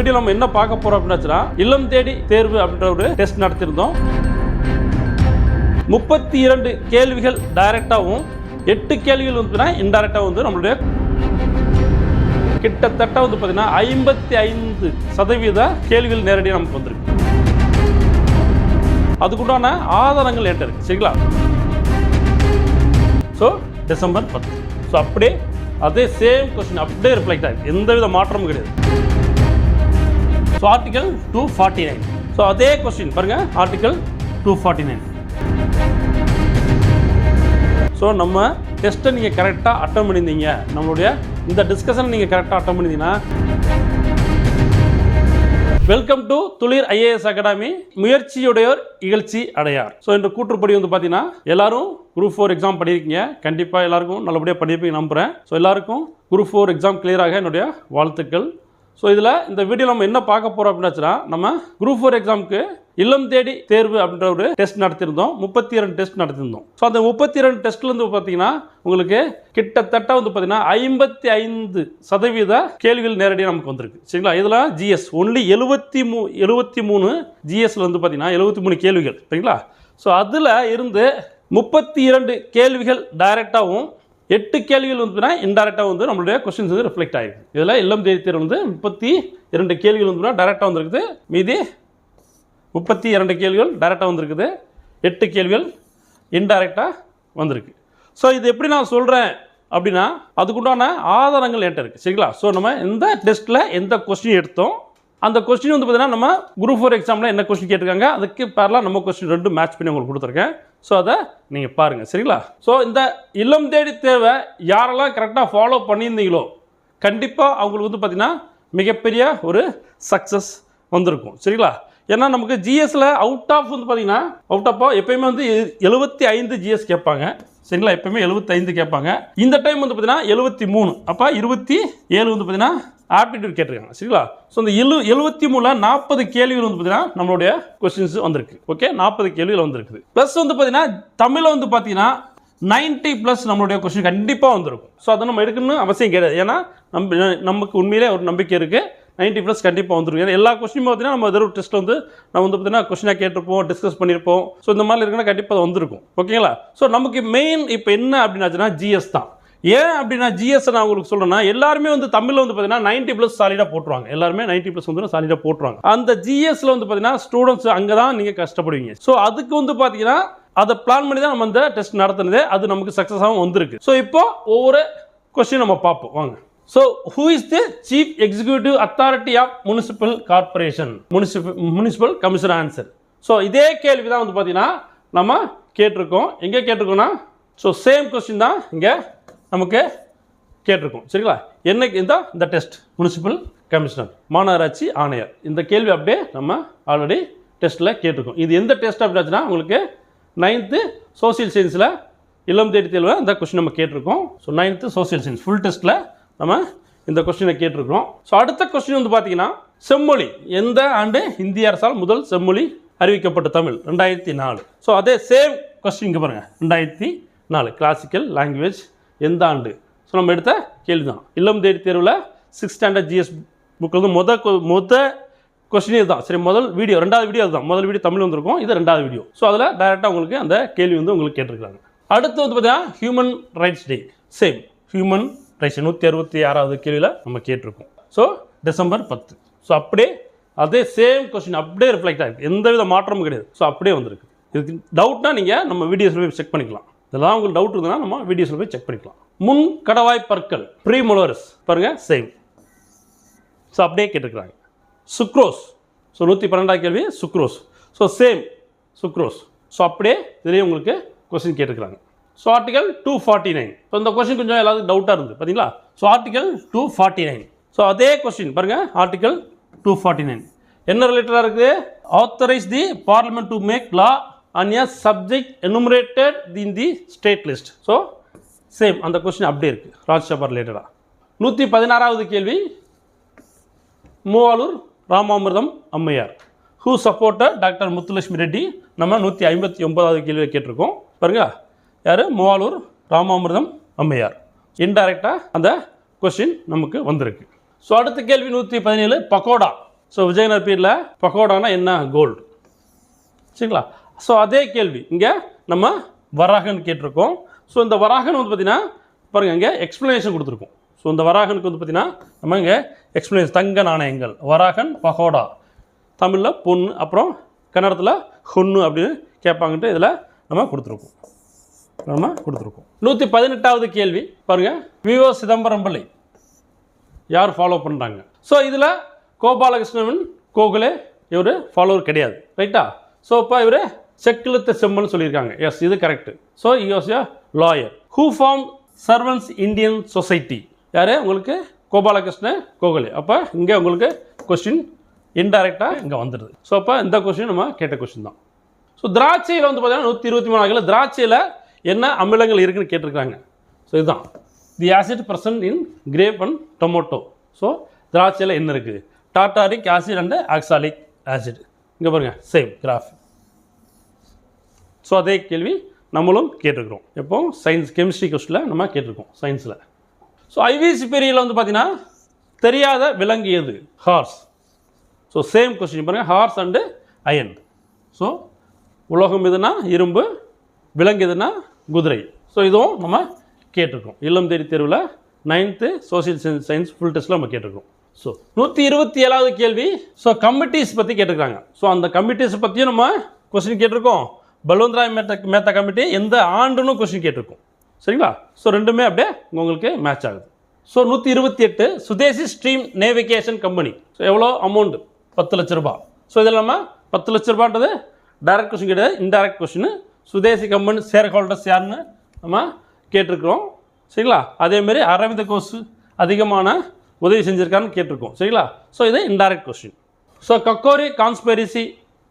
Video நம்ம என்ன பார்க்க போறோம் அப்படின்னாச்சுன்னா இல்லம் தேடி தேர்வு அப்படின்ற ஒரு டெஸ்ட் நடத்தியிருந்தோம். முப்பத்தி இரண்டு கேள்விகள் டைரக்டாகவும் எட்டு கேள்விகள் வந்து இன்டைரக்டாக வந்து நம்மளுடைய கிட்டத்தட்ட வந்து பார்த்தீங்கன்னா ஐம்பத்தி ஐந்து சதவீத கேள்விகள் நேரடியாக நமக்கு வந்திருக்கு. அதுக்குண்டான ஆதாரங்கள் என்கிட்ட இருக்கு. சரிங்களா? ஸோ டிசம்பர் பத்து. ஸோ அப்படியே அதே சேம் கொஸ்டின் அப்படியே ரிஃப்ளெக்ட் ஆகுது எந்த வித மாற்றமும் கிடையாது. So article two forty nine so அதே கொஸ்டின் பாருங்கள் article two forty nine so நம்ம டெஸ்ட்டை நீங்கள் கரெக்டாக அட்டன் பண்ணியிருந்தீங்க. நம்மளுடைய இந்த டிஸ்கஷன் நீங்கள் கரெக்டாக அட்டன் பண்ணியிருந்தீங்கன்னா welcome to Thulir IAS academy முயற்சியுடையோர் இகழ்ச்சி அடையார். ஸோ இந்த கூற்றுப்படி வந்து பார்த்தீங்கன்னா எல்லாரும் குரூப் ஃபோர் எக்ஸாம் பண்ணியிருக்கீங்க. கண்டிப்பாக எல்லாருக்கும் நல்லபடியாக பண்ணியிருப்பீங்க நம்புகிறேன் ஸோ எல்லாருக்கும் குரூப் ஃபோர் எக்ஸாம் கிளியராக என்னுடைய வாழ்த்துக்கள். ஸோ இதில் இந்த வீடியோ நம்ம என்ன பார்க்க போகிறோம் அப்படின்னாச்சுன்னா நம்ம குரூப் ஃபோர் எக்ஸாமுக்கு இல்லம் தேடி தேர்வு அப்படின்ற ஒரு டெஸ்ட் நடத்தியிருந்தோம். முப்பத்தி இரண்டு டெஸ்ட் நடத்தியிருந்தோம். ஸோ அந்த முப்பத்தி இரண்டு டெஸ்ட்லேருந்து பார்த்தீங்கன்னா உங்களுக்கு கிட்டத்தட்ட வந்து பார்த்தீங்கன்னா ஐம்பத்தி ஐந்து சதவீத கேள்விகள் நேரடியாக நமக்கு வந்திருக்கு. சரிங்களா? இதில் ஜிஎஸ் ஒன்லி எழுபத்தி மூ எழுபத்தி மூணு ஜிஎஸ்ல வந்து பார்த்தீங்கன்னா எழுபத்தி மூணு கேள்விகள். சரிங்களா? ஸோ அதில் இருந்து முப்பத்தி இரண்டு கேள்விகள் டைரெக்டாகவும் எட்டு கேள்விகள் வந்து இன்டெரக்டாக வந்து நம்மளுடைய கொஸ்டின்ஸ் வந்து ரிஃப்ளெக்ட் ஆகிருக்கு இதில் இல்லம் தேதி தேர்வு வந்து முப்பத்தி இரண்டு கேள்விகள் வந்து டேரெக்டாக வந்திருக்குது. மீதி முப்பத்தி இரண்டு கேள்விகள் டேரெக்டாக வந்திருக்குது. எட்டு கேள்விகள் இன்டெரக்டாக வந்திருக்கு. ஸோ இது எப்படி நான் சொல்கிறேன் அப்படின்னா அதுக்குண்டான ஆதாரங்கள் என்கிட்ட இருக்குது சரிங்களா? ஸோ நம்ம எந்த டெஸ்ட்டில் எந்த கொஸ்டின் எடுத்தோம்? அந்த கொஸ்டின் வந்து பார்த்தீங்கன்னா நம்ம குரூப் ஃபோர் எக்ஸாமில் என்ன கொஸ்டின் கேட்டிருக்காங்க? அதுக்கு பேரலாம் நம்ம கொஸ்டின் ரெண்டு மேட்ச் பண்ணி உங்களுக்கு கொடுத்துருக்கேன். ஸோ அதை நீங்கள் பாருங்கள் சரிங்களா? ஸோ இந்த இல்லம் தேடி தேவை யாரெல்லாம் கரெக்டாக ஃபாலோ பண்ணியிருந்தீங்களோ கண்டிப்பாக அவங்களுக்கு வந்து பார்த்திங்கன்னா மிகப்பெரிய ஒரு சக்ஸஸ் வந்திருக்கும் சரிங்களா? ஏன்னா நமக்கு ஜிஎஸ்ல அவுட் ஆஃப் வந்து பார்த்திங்கன்னா அவுட் ஆஃப் எப்பயுமே வந்து எழுபத்தி ஐந்து ஜிஎஸ் கேட்பாங்க சரிங்களா? எப்பயுமே எழுபத்தி ஐந்து கேட்பாங்க. இந்த டைம் வந்து பார்த்தீங்கன்னா எழுபத்தி மூணு அப்போ இருபத்தி ஏழு வந்து பார்த்தீங்கன்னா ஆப்டிடியூட் கேட்டிருக்காங்க. சரிங்களா? ஸோ இந்த எழு எழுபத்தி மூணில் நாற்பது கேள்விகள் வந்து பார்த்தீங்கன்னா நம்மளுடைய கொஸ்டின்ஸ் வந்திருக்கு. ஓகே நாற்பது கேள்விகள் வந்திருக்குது. ப்ளஸ் வந்து பார்த்தீங்கன்னா தமிழில் வந்து பார்த்தீங்கன்னா 90 ப்ளஸ் நம்மளுடைய கொஸ்டின் கண்டிப்பாக வந்திருக்கும். ஸோ அதை நம்ம எடுக்கணும்னு அவசியம் கிடையாது. ஏன்னா நம்ம நமக்கு உண்மையிலே ஒரு நம்பிக்கை இருக்குது 90 ப்ளஸ் கண்டிப்பாக வந்துடும் ஏன்னா எல்லா கொஸ்டினும் பார்த்தீங்கன்னா நம்ம ஏதோ ஒரு டெஸ்ட் வந்து நம்ம வந்து பார்த்தீங்கன்னா கொஸ்டினாக கேட்டிருப்போம் டிஸ்கஸ் பண்ணியிருப்போம் ஸோ இந்த மாதிரி இருக்குன்னா கண்டிப்பாக வந்திருக்கும். ஓகேங்களா ஸோ நமக்கு மெயின் இப்போ என்ன அப்படின்னாச்சுன்னா ஜிஎஸ் தான். ஏன் அப்படின்னா ஜிஎஸ் நான் உங்களுக்கு சொல்கிறேன்னா எல்லாருமே வந்து தமிழில் வந்து பார்த்தீங்கன்னா நைன்ட்டி ப்ளஸ் சாலிடாக போட்டுருவாங்க. எல்லாருமே நைன்ட்டி ப்ளஸ் வந்து சாலிடாக போட்டுருவாங்க. அந்த ஜிஎஸ்ல வந்து பார்த்தீங்கன்னா ஸ்டூடெண்ட்ஸ் அங்கே தான் நீங்கள் கஷ்டப்படுவீங்க. ஸோ அதுக்கு வந்து பார்த்தீங்கன்னா அதை பிளான் பண்ணி தான் நம்ம அந்த டெஸ்ட் நடத்துனதே அது நமக்கு சக்ஸஸாகவும் வந்திருக்கு. ஸோ இப்போ ஒவ்வொரு கொஸ்டின் நம்ம பார்ப்போம். வாங்க. So who is the chief executive authority of municipal corporation municipal municipal commission answer so இதே கேள்வி தான் வந்து பார்த்தீங்கன்னா நம்ம கேட்டிருக்கோம். எங்கே கேட்டிருக்கோம்னா ஸோ சேம் கொஸ்டின் தான் இங்கே நமக்கு கேட்டிருக்கோம். சரிங்களா? என்னைக்கு இந்த இந்த டெஸ்ட் முனிசிபல் கமிஷனர் மாநகராட்சி ஆணையர். இந்த கேள்வி அப்படியே நம்ம ஆல்ரெடி டெஸ்ட்டில் கேட்டிருக்கோம். இது எந்த டெஸ்ட் அப்படின்னாச்சுன்னா உங்களுக்கு நைன்த்து சோசியல் சயின்ஸில் இளம் தேடி தேர்வில் இந்த கொஸ்டின் நம்ம கேட்டிருக்கோம். So ninth social science full டெஸ்ட்டில் நம்ம இந்த கொஸ்டினை கேட்டிருக்கிறோம். ஸோ அடுத்த கொஸ்டின் வந்து பார்த்தீங்கன்னா செம்மொழி. எந்த ஆண்டு இந்திய அரசால் முதல் செம்மொழி அறிவிக்கப்பட்ட தமிழ்? ரெண்டாயிரத்தி நாலு. ஸோ அதே சேம் கொஸ்டின் இங்கே பாருங்கள் ரெண்டாயிரத்தி நாலு. கிளாசிக்கல் லாங்குவேஜ் எந்த ஆண்டு? ஸோ நம்ம எடுத்த கேள்வி தான் இல்லம் தேடி தேர்வில் சிக்ஸ் ஸ்டாண்டர்ட் ஜிஎஸ் புக்கில் வந்து முத கொ- முத கொஸ்டின் இதுதான். சரி முதல் வீடியோ ரெண்டாவது வீடியோ அதுதான். முதல் வீடியோ தமிழ் வந்திருக்கும். இது ரெண்டாவது வீடியோ ஸோ அதில் டைரெக்டாக உங்களுக்கு அந்த கேள்வி வந்து உங்களுக்கு கேட்டிருக்காங்க அடுத்து வந்து பார்த்தீங்கன்னா human rights day same human rights நூற்றி அறுபத்தி ஆறாவது கேள்வியில் நம்ம கேட்டிருக்கோம். ஸோ டிசம்பர் பத்து. ஸோ அப்படியே அதே சேம் கொஸ்டின் அப்படியே ரிஃப்ளெக்ட் ஆகிருக்கு எந்த வித மாற்றமும் கிடையாது. ஸோ அப்படியே வந்திருக்கு. இதுக்கு டவுட்னா நீங்கள் நம்ம வீடியோஸில் போய் செக் பண்ணிக்கலாம். இதெல்லாம் உங்களுக்கு டவுட் இருந்ததுன்னா நம்ம வீடியோஸில் போய் செக் பண்ணிக்கலாம். முன் கடவாய் பற்கள் ப்ரீமொலோரஸ் பாருங்கள் சேம் ஸோ அப்படியே கேட்டுருக்குறாங்க. சுக்ரோஸ் ஸோ நூற்றி பன்னெண்டாம் கேள்வி sucrose so same sucrose so அப்படியே இதுலேயே உங்களுக்கு question கேட்டுருக்குறாங்க. So article two forty nine so இந்த கொஸ்டின் கொஞ்சம் எல்லாத்துக்கும் டவுட்டாக இருந்து பார்த்தீங்களா so article two forty nine so அதே கொஸ்டின் பாருங்கள் ஆர்டிகல் டூ ஃபார்ட்டி நைன் என்ன ரிலேட்டடாக இருக்குது? Authorise the parliament to make law on a subject enumerated in the state list so same அந்த கொஸ்டின் அப்படியே இருக்குது ராஜ்யசபா ரிலேட்டடாக நூற்றி பதினாறாவது கேள்வி. மூவாலூர் ராமாமிர்தம் அம்மையார். Who supporter doctor Muthulakshmi Reddy? நம்ம நூற்றி ஐம்பத்தி ஒன்பதாவது கேள்வியை கேட்டிருக்கோம். பாருங்க. யார்? மூவாலூர் ராமாமிர்தம் அம்மையார். இன்டைரக்டாக அந்த கொஸ்டின் நமக்கு வந்திருக்கு. ஸோ அடுத்த கேள்வி நூற்றி பதினேழு. பக்கோடா ஸோ விஜயநகர் பீரியடில் பக்கோடானா என்ன? கோல்டு சரிங்களா? ஸோ அதே கேள்வி. இங்கே நம்ம வராகன் கேட்டிருக்கோம். ஸோ இந்த வராகன் வந்து பார்த்தீங்கன்னா பாருங்கள் இங்கே எக்ஸ்ப்ளனேஷன் கொடுத்துருக்கோம். ஸோ இந்த வராகனுக்கு வந்து பார்த்தீங்கன்னா நம்ம இங்கே எக்ஸ்ப்ளனேஷன் தங்க நாணயங்கள். வராகன் பகோடா. தமிழில் பொண்ணு அப்புறம் கன்னடத்தில் ஹொன்னு அப்படின்னு கேட்பாங்கன்ட்டு இதில் நம்ம கொடுத்துருக்கோம். நம்ம கொடுத்துருக்கோம். நூற்றி பதினெட்டாவது கேள்வி. பாருங்கள் விவோ சிதம்பரம் பிள்ளை. யார் ஃபாலோ பண்ணுறாங்க ஸோ இதில் கோபாலகிருஷ்ணன் கோகுலே இவர் ஃபாலோவர் கிடையாது. ரைட்டா ஸோ இப்போ இவர் செக்கிழுத்த செம்மன் சொல்லியிருக்காங்க. எஸ் இது correct so use ya lawyer who form servants Indian society யார்? உங்களுக்கு கோபாலகிருஷ்ண கோகுலே. அப்போ இங்கே உங்களுக்கு கொஸ்டின் இன்டைரக்டாக இங்கே வந்துடுது. ஸோ அப்போ இந்த கொஸ்டின் நம்ம கேட்ட கொஸ்டின் தான். ஸோ திராட்சையில் வந்து பார்த்தீங்கன்னா நூற்றி இருபத்தி மூணு ஆகியில் திராட்சையில் என்ன அமிலங்கள் இருக்குன்னு கேட்டிருக்காங்க ஸோ இதுதான். The acid present in grape and tomato so திராட்சையில் என்ன இருக்குது tartaric acid and oxalic acid இங்கே பாருங்கள் சேம் கிராஃப் ஸோ அதே கேள்வி நம்மளும் கேட்டிருக்கிறோம். எப்போ? சயின்ஸ் கெமிஸ்ட்ரி கொஸ்டில் நம்ம கேட்டிருக்கோம் சயின்ஸில் ஸோ ஐவிசி பெரியல வந்து பார்த்தீங்கன்னா தெரியாத விலங்கு எது? ஹார்ஸ் ஸோ சேம் கொஸ்டின் பாருங்கள் ஹார்ஸ் அண்டு அயன் ஸோ உலோகம் எதுனா இரும்பு. விலங்கு எதுனா குதிரை. ஸோ இதுவும் நம்ம கேட்டிருக்கோம். இல்லம் தேடி தேர்வில் ninth social science science full டெஸ்ட்டில் நம்ம கேட்டிருக்கோம். ஸோ நூற்றி இருபத்தி ஏழாவது கேள்வி. ஸோ கமிட்டிஸ் பற்றி கேட்டிருக்காங்க ஸோ அந்த கமிட்டிஸ் பற்றியும் நம்ம கொஸ்டின் கேட்டிருக்கோம். பல்வந்த்ராய் மேத்தா மேத்தா கமிட்டி எந்த ஆண்டுன்னு கொஸ்டின் கேட்டிருக்கோம். சரிங்களா? ஸோ ரெண்டுமே அப்படியே உங்களுக்கு மேட்ச் ஆகுது. ஸோ நூற்றி இருபத்தி எட்டு Swadeshi stream navigation company so எவ்வளோ? அமௌண்ட் பத்து லட்ச ரூபாய் ஸோ இது இல்லாமல் பத்து லட்ச ரூபான்றது டைரக்ட் கொஸ்டின் கிடையாது indirect question Swadeshi company shareholders யாருன்னு நம்ம கேட்டிருக்கிறோம். சரிங்களா? அதேமாரி அரவிந்த கோஸ் அதிகமான உதவி செஞ்சுருக்காருன்னு கேட்டிருக்கோம். சரிங்களா? ஸோ இது indirect question so Kakori conspiracy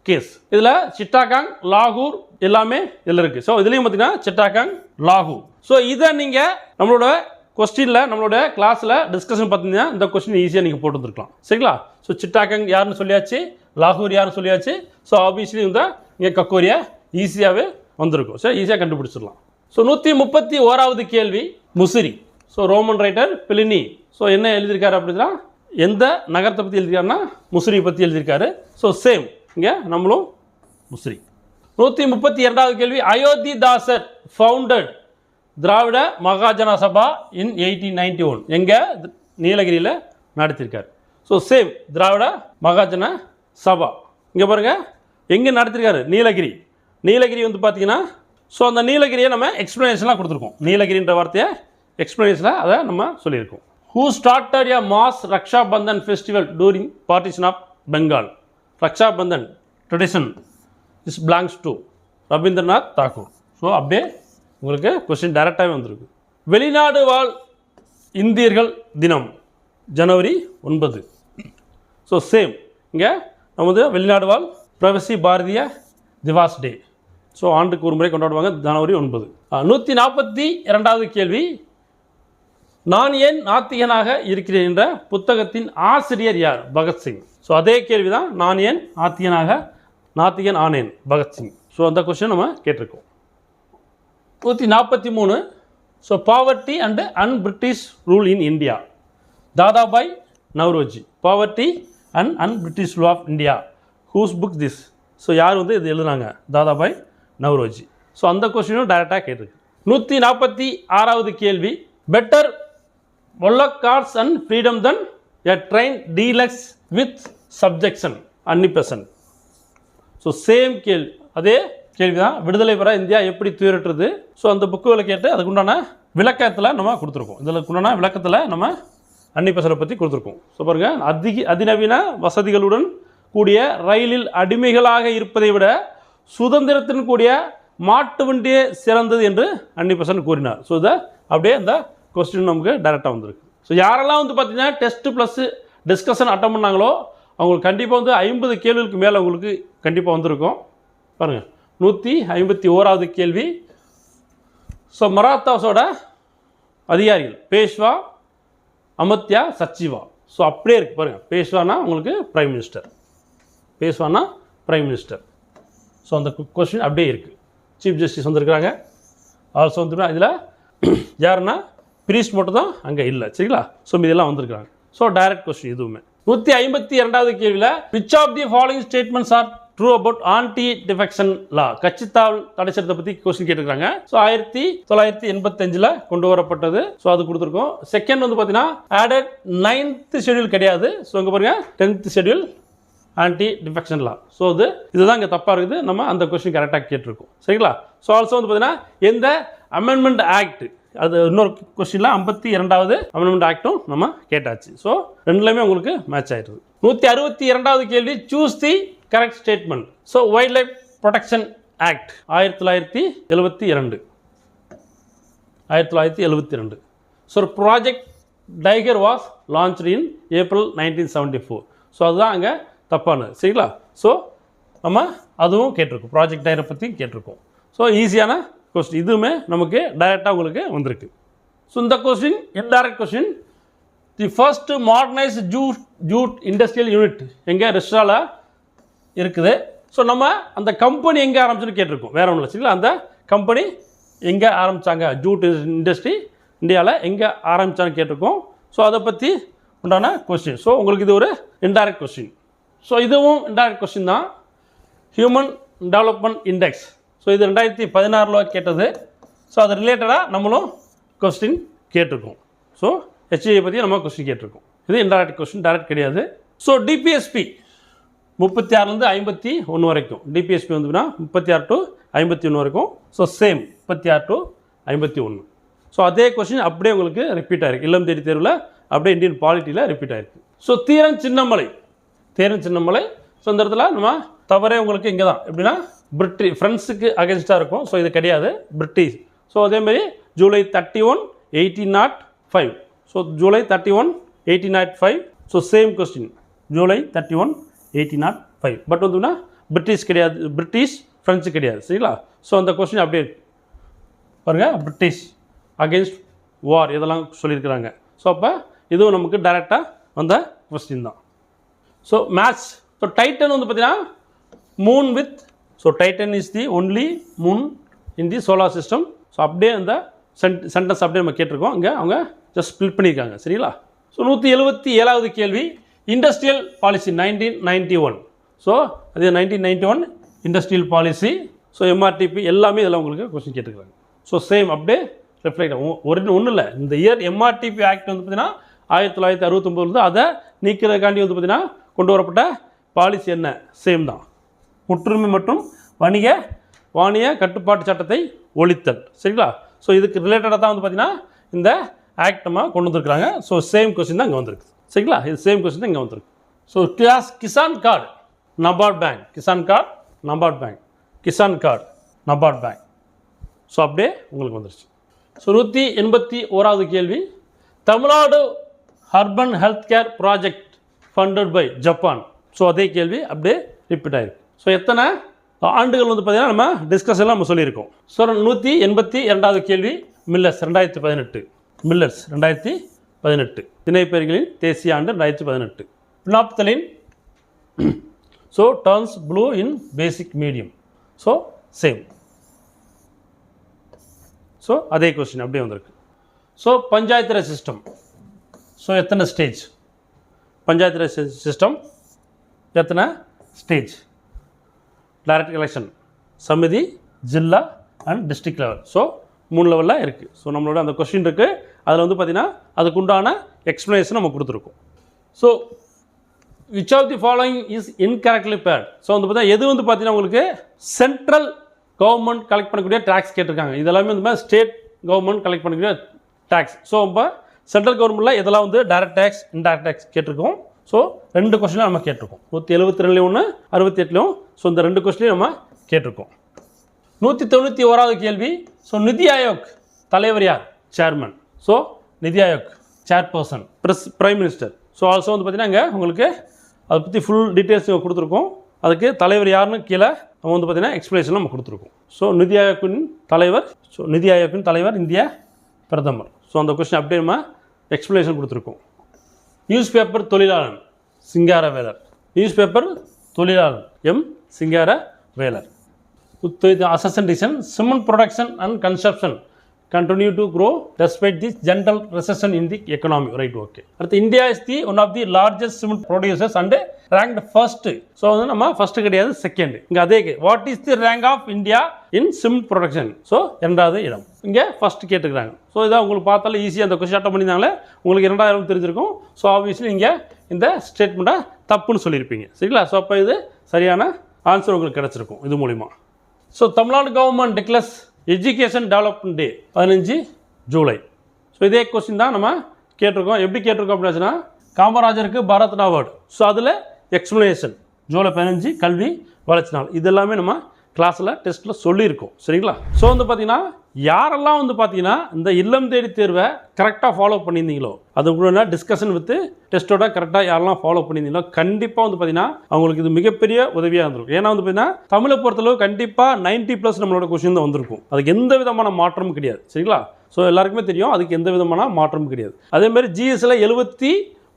case இதில் சிட்டாகாங் லாகூர் எல்லாமே இதில் இருக்குது ஸோ இதுலேயும் பார்த்தீங்கன்னா சிட்டாகாங் லாகூர். ஸோ இதை நீங்கள் நம்மளோட கொஸ்டினில் நம்மளோட கிளாஸில் டிஸ்கஷன் பார்த்தீங்கன்னா இந்த கொஸ்டின் ஈஸியாக நீங்கள் போட்டு வந்துருக்கலாம். சரிங்களா? ஸோ சிட்டாகங் யாருன்னு சொல்லியாச்சு? லாகூர் யாருன்னு சொல்லியாச்சு? ஸோ ஆப்வியஸ்லி இந்த இங்கே கக்கோரியா ஈஸியாகவே வந்திருக்கும். சரி ஈஸியாக கண்டுபிடிச்சிடலாம். ஸோ நூற்றி முப்பத்தி ஓராவது கேள்வி Musiri. So Roman writer Pliny so என்ன எழுதியிருக்காரு அப்படின்னா எந்த நகரத்தை பற்றி எழுதியிருக்காருன்னா முசிறியை பற்றி எழுதியிருக்காரு. ஸோ சேம் இங்கே நம்மளும் முசிறி நூற்றி முப்பத்தி இரண்டாவது கேள்வி. Ayothidasar founded Dravida Mahajana Sabha in eighteen ninety one எங்கே? நீலகிரியில் நடத்தியிருக்கார் ஸோ சேம் திராவிட மகாஜன சபா. இங்கே பாருங்கள் எங்கே நடத்திருக்காரு? நீலகிரி. நீலகிரி வந்து பார்த்தீங்கன்னா ஸோ அந்த நீலகிரியை நம்ம எக்ஸ்ப்ளனேஷன்லாம் கொடுத்துருக்கோம். நீலகிரின்ற வார்த்தையை எக்ஸ்ப்ளனேஷனில் அதை நம்ம சொல்லியிருக்கோம். Who started a mass Raksha Bandhan festival during partition of Bengal Raksha Bandhan tradition is belongs to Rabindranath Tagore so அப்படியே உங்களுக்கு கொஸ்டின் டைரெக்டாகவே வந்திருக்கு. வெளிநாடு வாழ் இந்தியர்கள் தினம் ஜனவரி ஒன்பது. ஸோ சேம் இங்கே நமது வெளிநாடு வாழ் பிரவசி பாரதிய திவாஸ் டே. ஸோ ஆண்டுக்கு ஒரு முறை கொண்டாடுவாங்க ஜனவரி ஒன்பது. நூற்றி நாற்பத்தி இரண்டாவது கேள்வி. நான் ஏன் நாத்திகனாக இருக்கிறேன் என்ற புத்தகத்தின் ஆசிரியர் யார்? பகத்சிங் ஸோ அதே கேள்வி தான் நான் ஏன் நாத்திகனாக நாத்திகன் ஆனேன்? பகத்சிங் ஸோ அந்த கொஸ்டின் நம்ம கேட்டிருக்கோம். நூற்றி நாற்பத்தி மூணு. So poverty and un British rule in India Dadabhai Naoroji poverty and un British rule of India whose book this so யார் வந்து இது எழுதுனாங்க தாதாபாய் நவ்ரோஜி. ஸோ அந்த கொஸ்டினும் டைரெக்டாக கேட்டிருக்கு. நூற்றி நாற்பத்தி ஆறாவது கேள்வி better hollow cars and freedom than a train deluxe with subjection Annie Besant so same கேள்வி. அதே கேள்வி தான் விடுதலை பெற இந்தியா எப்படி துயரட்டுறது ஸோ அந்த புக்குகளை கேட்டு அதுக்குண்டான விளக்கத்தில் நம்ம கொடுத்துருக்கோம். இதில் உண்டான விளக்கத்தில் நம்ம அன்னிபெசனை பற்றி கொடுத்துருக்கோம். ஸோ பாருங்கள் அதிக அதிநவீன வசதிகளுடன் கூடிய ரயிலில் அடிமைகளாக இருப்பதை விட சுதந்திரத்தின் கூடிய மாட்டு வண்டியே சிறந்தது என்று அன்னிபெசன் கூறினார். ஸோ இதை அப்படியே இந்த கொஸ்டின் நமக்கு டைரெக்டாக வந்திருக்கு. ஸோ யாரெல்லாம் வந்து பார்த்தீங்கன்னா டெஸ்ட்டு ப்ளஸ் டிஸ்கஷன் அட்டன் பண்ணாங்களோ அவங்களுக்கு கண்டிப்பாக வந்து ஐம்பது கேள்விகளுக்கு மேலே உங்களுக்கு கண்டிப்பாக வந்திருக்கும். பாருங்கள் நூற்றி ஐம்பத்தி ஓராவது கேள்வி. ஸோ மராத்தாஸோட அதிகாரிகள் பேஷ்வா அமத்யா சச்சிவா. ஸோ அப்படியே இருக்குது பாருங்கள் பேஷ்வானா உங்களுக்கு ப்ரைம் மினிஸ்டர் பேஷ்வானா ப்ரைம் மினிஸ்டர் ஸோ அந்த கொஸ்டின் அப்படியே இருக்குது சீஃப் ஜஸ்டிஸ் வந்திருக்கிறாங்க. ஆல்சோ வந்துருக்கா இதில் யாருன்னா பிரீஸ்ட் மட்டும் தான் அங்கே இல்லை சரிங்களா? ஸோ இதெல்லாம் வந்திருக்கிறாங்க. ஸோ டைரக்ட் கொஸ்டின் இதுவுமே நூற்றி ஐம்பத்தி இரண்டாவது கேள்வியில் which of the following statements are true about anti defection law கட்சித்தாவல் தடை சட்டத்தை பற்றி கொஸ்டின் கேட்டுருக்காங்க ஸோ ஆயிரத்தி தொள்ளாயிரத்தி எண்பத்தஞ்சில் கொண்டு வரப்பட்டது. ஸோ அது கொடுத்துருக்கோம். செகண்ட் வந்து பார்த்தீங்கன்னா ஆடட் நைன்த் ஷெட்யூல் கிடையாது. ஸோ இங்கே பாருங்க tenth schedule anti defection law so அது இதுதான் இங்கே தப்பாக இருக்குது. நம்ம அந்த கொஸ்டின் கரெக்டாக கேட்டிருக்கோம். சரிங்களா? ஸோ ஆல்சோ வந்து பார்த்தீங்கன்னா எந்த அமெண்ட்மெண்ட் ஆக்ட் அது இன்னொரு கொஸ்டினில் ஐம்பத்தி இரண்டாவது அமெண்ட்மெண்ட் ஆக்டும் நம்ம கேட்டாச்சு. ஸோ ரெண்டுலேயுமே உங்களுக்கு மேட்ச் ஆயிடுது. நூற்றி அறுபத்தி இரண்டாவது கேள்வி choose the correct statement so wildlife protection act ஆயிரத்தி தொள்ளாயிரத்தி எழுபத்தி இரண்டு. ஆயிரத்தி தொள்ளாயிரத்தி எழுபத்தி ரெண்டு so project tiger was launch in April nineteen seventy four so அதுதான் அங்கே தப்பானது. சரிங்களா? ஸோ நம்ம அதுவும் கேட்டிருக்கோம். ப்ராஜெக்ட் டைகரை பற்றி கேட்டிருக்கோம். ஸோ ஈஸியான கொஸ்டின் இதுவுமே நமக்கு டைரெக்டாக உங்களுக்கு வந்திருக்கு. ஸோ இந்த question indirect question the first modernise jute jute industrial unit எங்கே ரெஸ்டாவில் இருக்குது. ஸோ நம்ம அந்த கம்பெனி எங்கே ஆரம்பிச்சுன்னு கேட்டிருக்கோம். வேறு ஒன்றும் இல்லை சரிங்களா? அந்த கம்பெனி எங்கே ஆரம்பித்தாங்க ஜூட் இண்டஸ்ட்ரி இந்தியாவில் எங்கே ஆரம்பித்தான்னு கேட்டிருக்கோம். ஸோ அதை பற்றி உண்டான கொஸ்டின் ஸோ உங்களுக்கு இது ஒரு இன்டைரக்ட் கொஸ்டின் ஸோ இதுவும் இன்டைரக்ட் கொஸ்டின் தான். ஹியூமன் டெவலப்மெண்ட் இண்டெக்ஸ் ஸோ இது ரெண்டாயிரத்தி பதினாறில் கேட்டது. ஸோ அது ரிலேட்டடாக நம்மளும் கொஸ்டின் கேட்டிருக்கோம். ஸோ ஹெச்ஐயை பற்றி நம்ம கொஸ்டின் கேட்டிருக்கோம். இது இன்டெரக்ட் கொஸ்டின் டேரக்ட் கிடையாது. ஸோ டிபிஎஸ்பி முப்பத்தி ஆறுலேருந்து ஐம்பத்தி ஒன்று வரைக்கும். டிபிஎஸ்பி வந்துன்னா முப்பத்தி ஆறு டு ஐம்பத்தி ஒன்று வரைக்கும். ஸோ சேம் முப்பத்தி ஆறு டு ஐம்பத்தி ஒன்று ஸோ அதே கொஸ்டின் அப்படியே உங்களுக்கு ரிப்பீட் ஆயிருக்கு. இல்லம் தேடி தேர்வில் அப்படியே இந்தியன் பாலிட்டியில் ரிப்பீட் ஆயிருக்கு. ஸோ தீரன் சின்னமலை. தேரன் சின்னமலை. ஸோ இந்த இடத்துல நம்ம தவறே உங்களுக்கு இங்கே தான் எப்படின்னா பிரிட்டி ஃப்ரெண்ட்ஸுக்கு அகேன்ஸ்டாக இருக்கும். ஸோ இது கிடையாது. பிரிட்டிஷ் ஸோ அதேமாதிரி July thirty one eighteen nought five so July thirty one eighteen nought five so same question July thirty one eighteen nought five but வந்துன்னா பிரிட்டிஷ் கிடையாது. பிரிட்டிஷ் ஃப்ரெஞ்சு கிடையாது. சரிங்களா? ஸோ அந்த கொஸ்டின் அப்படியே பாருங்கள் பாருங்க பிரிட்டிஷ் அகேன்ஸ்ட் வார் இதெல்லாம் சொல்லியிருக்கிறாங்க. ஸோ அப்போ இதுவும் நமக்கு டைரெக்டாக வந்த கொஸ்டின் தான். ஸோ மேட்ச் ஸோ டைட்டன் வந்து பார்த்தீங்கன்னா moon with so Titan is the only moon in the solar system so அப்படியே அந்த சென்ட் சென்டென்ஸ் அப்படியே நம்ம கேட்டிருக்கோம். இங்கே அவங்க ஜஸ்ட் ஸ்பிளிட் பண்ணியிருக்காங்க. சரிங்களா? ஸோ நூற்றி எழுபத்தி ஏழாவது கேள்வி. Industrial policy nineteen ninety one so அது nineteen ninety one industrial policy so MRTP எல்லாமே இதெல்லாம் உங்களுக்கு கொஸ்டின் கேட்டுருக்காங்க ஸோ சேம் அப்படியே ரிஃப்ளெக்ட் ஒரு ஒன்றும் இல்லை. இந்த இயர் எம்ஆர்டிபி ஆக்ட் வந்து பார்த்தீங்கன்னா ஆயிரத்தி தொள்ளாயிரத்தி அறுபத்தொம்போதுலேருந்து அதை நீக்கிறதுக்காண்டி வந்து பார்த்தீங்கன்னா கொண்டு வரப்பட்ட பாலிசி என்ன? சேம் தான். முற்றுரிமை மற்றும் வணிக வாணிய கட்டுப்பாட்டு சட்டத்தை ஒழித்தல். சரிங்களா? ஸோ இதுக்கு ரிலேட்டடாக தான் வந்து பார்த்தீங்கன்னா இந்த ஆக்ட் நம்ம கொண்டு வந்திருக்கிறாங்க. ஸோ சேம் கொஸ்டின் தான் இங்கே வந்திருக்கு. சரிங்களா? இது சேம் கொஸ்டின் தான் இங்கே வந்திருக்கு. So class Kisan card NABARD bank Kisan card NABARD bank Kisan card NABARD bank so அப்படியே உங்களுக்கு வந்துருச்சு. ஸோ நூற்றி எண்பத்தி ஓராவது கேள்வி. Tamil Nadu urban health care project funded by Japan so அதே கேள்வி அப்படியே ரிப்பீட் ஆயிருக்கு. ஸோ எத்தனை? ஆண்டுகள் வந்து பார்த்திங்கன்னா நம்ம டிஸ்கஷன்லாம் நம்ம சொல்லியிருக்கோம். ஸோ நூற்றி எண்பத்தி இரண்டாவது கேள்வி மில்லர்ஸ் ரெண்டாயிரத்தி பதினெட்டு. மில்லர்ஸ் ரெண்டாயிரத்தி பதினெட்டு. திணைப்பெயர்களின் தேசிய ஆண்டு ரெண்டாயிரத்தி பதினெட்டு. Phenolphthalein so turns blue in basic medium so same so அதே கொஸ்டின் அப்படியே வந்திருக்கு. So panchayat Raj system so எத்தனை ஸ்டேஜ் பஞ்சாயத்து ராஜ் சிஸ்டம் எத்தனை stage direct election samiti zilla and district level so மூணு லெவலில் இருக்குது ஸோ நம்மளோட அந்த கொஸ்டின் இருக்குது அதில் வந்து பார்த்திங்கன்னா அதுக்குண்டான எக்ஸ்ப்ளனேஷன் நம்ம கொடுத்துருக்கோம். So which of the following is incorrectly paired so வந்து பார்த்தீங்கன்னா எது வந்து பார்த்தீங்கன்னா உங்களுக்கு சென்ட்ரல் கவர்மெண்ட் கலெக்ட் பண்ணக்கூடிய டேக்ஸ் கேட்டிருக்காங்க. இதெல்லாமே வந்து ஸ்டேட் கவர்மெண்ட் கலெக்ட் பண்ணக்கூடிய டேக்ஸ் ஸோ இப்போ சென்ட்ரல் கவர்மெண்ட்டில் இதெல்லாம் வந்து டைரக்ட் டேக்ஸ் இன்டைரக்ட் டேக்ஸ் கேட்டிருக்கோம்? ஸோ ரெண்டு கொஸ்டினும் நம்ம கேட்டிருக்கோம். நூற்றி எழுபத்தி ரெண்டுலையும் ஒன்று அறுபத்தி எட்டுலையும் ஸோ இந்த ரெண்டு கொஸ்டினையும் நம்ம கேட்டிருக்கோம். நூற்றி தொண்ணூற்றி ஓராவது கேள்வி. ஸோ நிதி ஆயோக் தலைவர் யார்? Chairman so NITI Aayog chairperson press prime minister so also வந்து பார்த்தீங்கன்னா இங்கே உங்களுக்கு அதை பற்றி ஃபுல் டீட்டெயில்ஸ் கொடுத்துருக்கோம். அதுக்கு தலைவர் யாருன்னு கீழே நம்ம வந்து பார்த்தீங்கன்னா எக்ஸ்பிளேஷன் நம்ம கொடுத்துருக்கோம். ஸோ நிதி ஆயோக்கின் தலைவர் ஸோ நிதி ஆயோக்கின் தலைவர் இந்திய பிரதமர். ஸோ அந்த கொஸ்டின் அப்படியே நம்ம எக்ஸ்பிளேஷன் கொடுத்துருக்கோம். நியூஸ் பேப்பர் தொழிலாளன் சிங்கார வேலர். நியூஸ் பேப்பர் தொழிலாளன் M Singara Velar. அசசன்டேஷன் cement production and construction continue to grow despite this general recession in the economy. Right okay. அடுத்து India is the one of the largest cement producers and ranked first so வந்து நம்ம first கிடையாது second இங்கே அதே what is the rank of India in cement production so இரண்டாவது இடம். இங்கே first கேட்டுக்கிறாங்க. ஸோ இதான் உங்களுக்கு பார்த்தாலே ஈஸியாக அந்த கொஸ்டின் அட்டம் பண்ணியிருந்தாங்களே. உங்களுக்கு இரண்டாயிரம் தெரிஞ்சிருக்கும். ஸோ ஆப்வியஸ்லி இங்கே இந்த ஸ்டேட்மெண்ட்டை தப்புன்னு சொல்லியிருப்பீங்க. சரிங்களா? ஸோ அப்போ இது சரியான ஆன்சர் உங்களுக்கு கிடச்சிருக்கும். இது மூலிமா so Tamil Nadu government declares education development day பதினஞ்சு ஜூலை. ஸோ இதே கொஸ்டின் தான் நம்ம கேட்டிருக்கோம். எப்படி கேட்டிருக்கோம் அப்படின்னா காமராஜருக்கு பாரத் அவார்டு ஸோ அதில் எக்ஸ்ப்ளனேஷன் ஜூலை பதினஞ்சு கல்வி வளர்ச்சி நாள். இது எல்லாமே நம்ம கிளாஸில் டெஸ்ட்டில் சொல்லியிருக்கோம். சரிங்களா? ஸோ வந்து பார்த்தீங்கன்னா யாரெல்லாம் வந்து பார்த்தீங்கன்னா இந்த இல்லம் தேடி தேர்வை கரெக்டாக ஃபாலோ பண்ணியிருந்தீங்களோ அது கூட டிஸ்கஷன் வித்து டெஸ்ட்டோட கரெக்டாக யாரெல்லாம் ஃபாலோ பண்ணியிருந்தீங்களோ கண்டிப்பாக வந்து பார்த்தீங்கன்னா அவங்களுக்கு இது மிகப்பெரிய உதவியாக இருந்திருக்கும். ஏன்னா வந்து பார்த்தீங்கன்னா தமிழை பொறுத்தளவு கண்டிப்பாக 90 ப்ளஸ் நம்மளோட கொஷின் தான் வந்திருக்கும். அதுக்கு எந்த விதமான மாற்றமும் கிடையாது. சரிங்களா? ஸோ எல்லாருக்குமே தெரியும் அதுக்கு எந்த விதமான மாற்றமும் கிடையாது. அதேமாதிரி ஜிஎஸ்சில் எழுபத்தி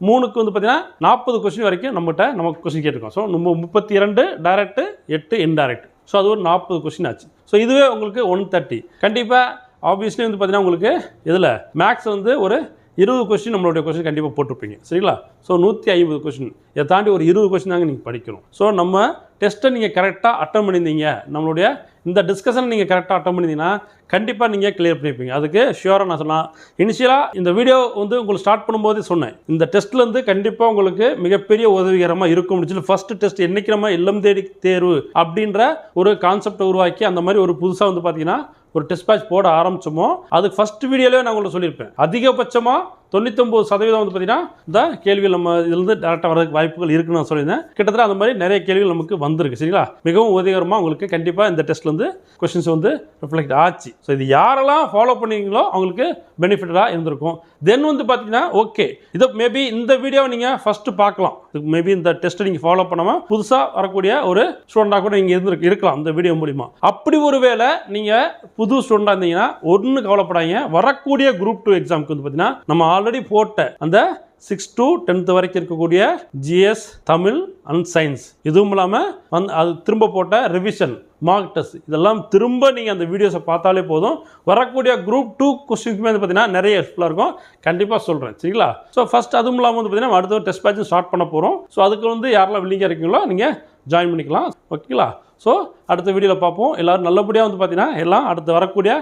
மூணுக்கு வந்து பார்த்தீங்கன்னா நாற்பது கொஸ்டின் வரைக்கும் நம்மகிட்ட நமக்கு கொஸ்டின் கேட்டிருக்கோம். ஸோ நம்ம முப்பத்தி இரண்டு டைரக்ட் எட்டு இன்டைரக்ட் ஸோ அது ஒரு நாற்பது கொஸ்டின் ஆச்சு. ஸோ இதுவே உங்களுக்கு ஒன் தேர்ட்டி கண்டிப்பாக ஆப்வியஸ்லி வந்து பார்த்தீங்கன்னா உங்களுக்கு இதில் மேக்ஸ் வந்து ஒரு இருபது கொஸ்டின் நம்மளுடைய கொஸ்டின் கண்டிப்பாக போட்டிருப்பீங்க. சரிங்களா? ஸோ நூற்றி ஐம்பது கொஸ்டின் இதை தாண்டி ஒரு இருபது கொஸ்டின் தாங்க நீங்கள் படிக்கணும். ஸோ நம்ம டெஸ்ட்டை நீங்கள் கரெக்டாக அட்டன் பண்ணியிருந்தீங்க. நம்மளுடைய இந்த டிஸ்கஷன் நீங்கள் கரெக்டாக அட்டன் பண்ணியிருந்தீங்கன்னா கண்டிப்பாக நீங்கள் கிளியர் பண்ணியிருப்பீங்க. அதுக்கு ஷியோராக நான் சொல்லலாம். இனிஷியலாக இந்த வீடியோ வந்து உங்களுக்கு ஸ்டார்ட் பண்ணும்போது சொன்னேன். இந்த டெஸ்ட்லேருந்து கண்டிப்பாக உங்களுக்கு மிகப்பெரிய உதவிகரமாக இருக்கும் அப்படின்னு சொல்லி ஃபஸ்ட்டு டெஸ்ட் என்றைக்கு நம்ம இல்லம் தேடி தேர்வு அப்படின்ற ஒரு கான்செப்டை உருவாக்கி அந்த மாதிரி ஒரு புதுசாக வந்து பார்த்தீங்கன்னா ஒரு டெஸ்ட் பேட்ச் போட ஆரம்பிச்சோமோ அது ஃபர்ஸ்ட் வீடியோலேயே நான் உங்களுக்கு சொல்லியிருப்பேன். அதிகபட்சமாக தொண்ணூத்தொம்பது சதவீதம் வந்து பார்த்தீங்கன்னா இந்த கேள்விகள் நம்ம இதுலேருந்து டேரெக்டாக வரதுக்கு வாய்ப்புகள் இருக்குன்னு நான் சொல்லியிருந்தேன். கிட்டத்தட்ட அந்த மாதிரி நிறைய கேள்விகள் நமக்கு வந்திருக்கு சரிங்களா? மிகவும் உதவிகரமாக உங்களுக்கு கண்டிப்பாக இந்த டெஸ்ட்லேருந்து கொஷின்ஸ் வந்து ரிஃப்ளெக்ட் ஆச்சு. ஸோ இது யாரெல்லாம் ஃபாலோ பண்ணீங்களோ அவங்களுக்கு பெனிஃபிட்டடாக இருந்திருக்கும். தென் வந்து பார்த்தீங்கன்னா ஓகே இதை மேபி இந்த வீடியோவை நீங்கள் ஃபஸ்ட்டு பார்க்கலாம். மேபி இந்த டெஸ்ட்டை நீங்கள் ஃபாலோ பண்ணாமல் புதுசாக வரக்கூடிய ஒரு ஸ்டூடெண்டாக கூட நீங்கள் இருந்துருக்கு இருக்கலாம் இந்த வீடியோ மூலிமா அப்படி ஒரு வேளை நீங்கள் புது ஸ்டூடெண்டாக இருந்தீங்கன்னா ஒன்றும் கவலைப்படாதீங்க. வரக்கூடிய குரூப் டூ எக்ஸாமுக்கு வந்து பார்த்தீங்கன்னா நம்ம ஆல்ரெடி போட்ட அந்த சிக்ஸ் டு டென்த் வரைக்கும் இருக்கக்கூடிய ஜிஎஸ் தமிழ் அண்ட் சயின்ஸ் இதுவும் இல்லாமல் வந்து அது திரும்ப போட்ட ரிவிஷன் மார்க் டெஸ்ட் இதெல்லாம் திரும்ப நீங்கள் அந்த வீடியோஸை பார்த்தாலே போதும். வரக்கூடிய குரூப் டூ கொஸ்டின்ஸுமே வந்து பார்த்தீங்கன்னா நிறைய ஹெல்ப்ஃபுல்லாக இருக்கும். கண்டிப்பாக சொல்கிறேன் சரிங்களா? ஸோ ஃபஸ்ட் அதுவும் இல்லாமல் வந்து பார்த்தீங்கன்னா அடுத்த ஒரு டெஸ்ட் பேட்சும் ஸ்டார்ட் பண்ண போகிறோம் ஸோ அதுக்கு வந்து யாரெல்லாம் வில்லிங்காக இருக்கீங்களோ நீங்கள் ஜாயின் பண்ணிக்கலாம். ஓகேங்களா ஸோ அடுத்த வீடியோவில் பார்ப்போம். எல்லோரும் நல்லபடியாக வந்து பார்த்தீங்கன்னா எல்லாம் அடுத்து வரக்கூடிய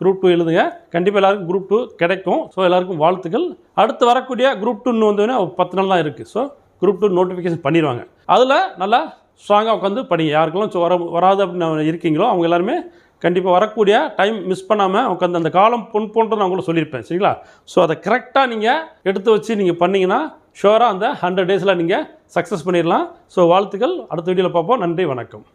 குரூப் டூ எழுதுங்க. கண்டிப்பாக எல்லாருக்கும் குரூப் டூ கிடைக்கும். ஸோ எல்லாருக்கும் வாழ்த்துக்கள். அடுத்து வரக்கூடிய குரூப் டூன்னு வந்தோடனே பத்து நாள் தான் இருக்குது ஸோ குரூப் டூ நோட்டிஃபிகேஷன் பண்ணிடுவாங்க அதில் நல்லா ஸ்ட்ராங்காக உட்காந்து படிங்க. யாருக்கெல்லாம் ஸோ வர வராது அப்படின்னு இருக்கீங்களோ அவங்க எல்லாருமே கண்டிப்பாக வரக்கூடிய டைம் மிஸ் பண்ணாமல் உட்காந்து அந்த காலம் பொன் போன்ற நான் உங்களை சொல்லியிருப்பேன். சரிங்களா? ஸோ அதை கரெக்டாக நீங்கள் எடுத்து வச்சு நீங்கள் பண்ணிங்கன்னா ஷுவராக அந்த ஹண்ட்ரட் டேஸில் நீங்கள் சக்ஸஸ் பண்ணிடலாம் ஸோ வாழ்த்துக்கள். அடுத்த வீடியோவில் பார்ப்போம். நன்றி வணக்கம்.